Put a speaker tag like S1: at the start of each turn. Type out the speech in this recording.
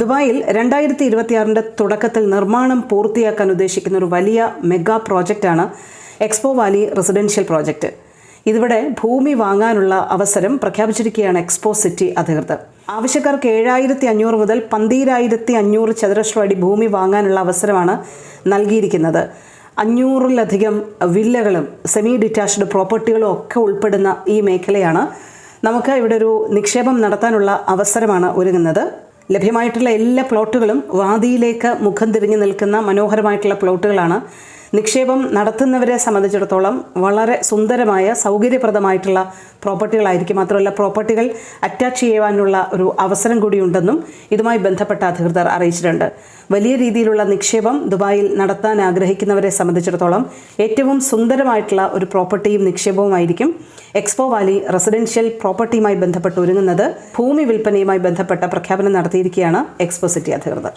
S1: ദുബായിൽ രണ്ടായിരത്തി ഇരുപത്തിയാറിന്റെ തുടക്കത്തിൽ നിർമ്മാണം പൂർത്തിയാക്കാൻ ഉദ്ദേശിക്കുന്ന ഒരു വലിയ മെഗാ പ്രോജക്റ്റാണ് എക്സ്പോ വാലി റെസിഡൻഷ്യൽ പ്രോജക്റ്റ്. ഇതിവിടെ ഭൂമി വാങ്ങാനുള്ള അവസരം പ്രഖ്യാപിച്ചിരിക്കുകയാണ് എക്സ്പോ സിറ്റി അധികൃതർ. ആവശ്യക്കാർക്ക് ഏഴായിരത്തി അഞ്ഞൂറ് മുതൽ പന്തീരായിരത്തി അഞ്ഞൂറ് ചതുരശ്ര അടി ഭൂമി വാങ്ങാനുള്ള അവസരമാണ് നൽകിയിരിക്കുന്നത്. അഞ്ഞൂറിലധികം വില്ലകളും സെമി ഡിറ്റാച്ച്ഡ് പ്രോപ്പർട്ടികളും ഒക്കെ ഉൾപ്പെടുന്ന ഈ മേഖലയാണ്. നമുക്ക് ഇവിടെ ഒരു നിക്ഷേപം നടത്താനുള്ള അവസരമാണ് ഒരുങ്ങുന്നത്. ലഭ്യമായിട്ടുള്ള എല്ലാ പ്ലോട്ടുകളും വാദിയിലേക്ക് മുഖം തിരിഞ്ഞു നിൽക്കുന്ന മനോഹരമായിട്ടുള്ള പ്ലോട്ടുകളാണ്. നിക്ഷേപം നടത്തുന്നവരെ സംബന്ധിച്ചിടത്തോളം വളരെ സുന്ദരമായ സൗകര്യപ്രദമായിട്ടുള്ള പ്രോപ്പർട്ടികളായിരിക്കും. മാത്രമല്ല പ്രോപ്പർട്ടികൾ അറ്റാച്ച് ചെയ്യുവാനുള്ള ഒരു അവസരം കൂടിയുണ്ടെന്നും ഇതുമായി ബന്ധപ്പെട്ട അധികൃതർ അറിയിച്ചിട്ടുണ്ട്. വലിയ രീതിയിലുള്ള നിക്ഷേപം ദുബായിൽ നടത്താൻ ആഗ്രഹിക്കുന്നവരെ സംബന്ധിച്ചിടത്തോളം ഏറ്റവും സുന്ദരമായിട്ടുള്ള ഒരു പ്രോപ്പർട്ടിയും നിക്ഷേപവുമായിരിക്കും എക്സ്പോ വാലി റെസിഡൻഷ്യൽ പ്രോപ്പർട്ടിയുമായി ബന്ധപ്പെട്ട് ഒരുങ്ങുന്നത്. ഭൂമി വിൽപ്പനയുമായി ബന്ധപ്പെട്ട പ്രഖ്യാപനം നടത്തിയിരിക്കുകയാണ് എക്സ്പോ സിറ്റി അധികൃതർ.